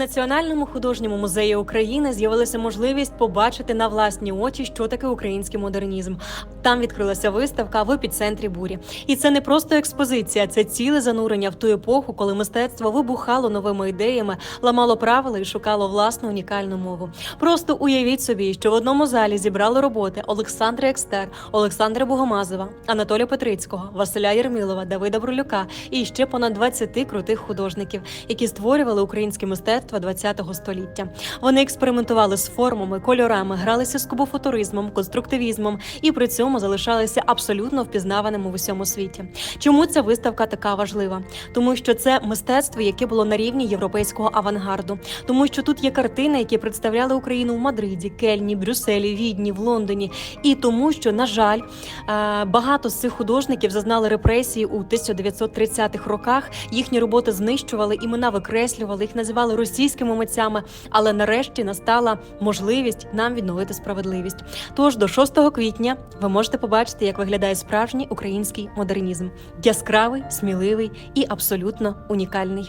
Національному художньому музеї України з'явилася можливість побачити на власні очі, що таке український модернізм. Там відкрилася виставка в епіцентрі бурі. І це не просто експозиція, це ціле занурення в ту епоху, коли мистецтво вибухало новими ідеями, ламало правила і шукало власну унікальну мову. Просто уявіть собі, що в одному залі зібрали роботи Олександра Екстер, Олександра Богомазова, Анатолія Петрицького, Василя Єрмілова, Давида Брулюка і ще понад 20 крутих художників, які створювали українське мистецтво ХХ століття. Вони експериментували з формами, кольорами, гралися з кубофутуризмом, конструктивізмом і при цьому залишалися абсолютно впізнаваними в усьому світі. Чому ця виставка така важлива? Тому що це мистецтво, яке було на рівні європейського авангарду, тому що тут є картини, які представляли Україну в Мадриді, Кельні, Брюсселі, Відні, в Лондоні, і тому, що на жаль, е, багато з цих художників зазнали репресії у 1930-х роках. Їхні роботи знищували, імена викреслювали, їх називали російськими митцями. Але нарешті настала можливість нам відновити справедливість. Тож до 6 квітня ви можете побачити, як виглядає справжній український модернізм: яскравий, сміливий і абсолютно унікальний.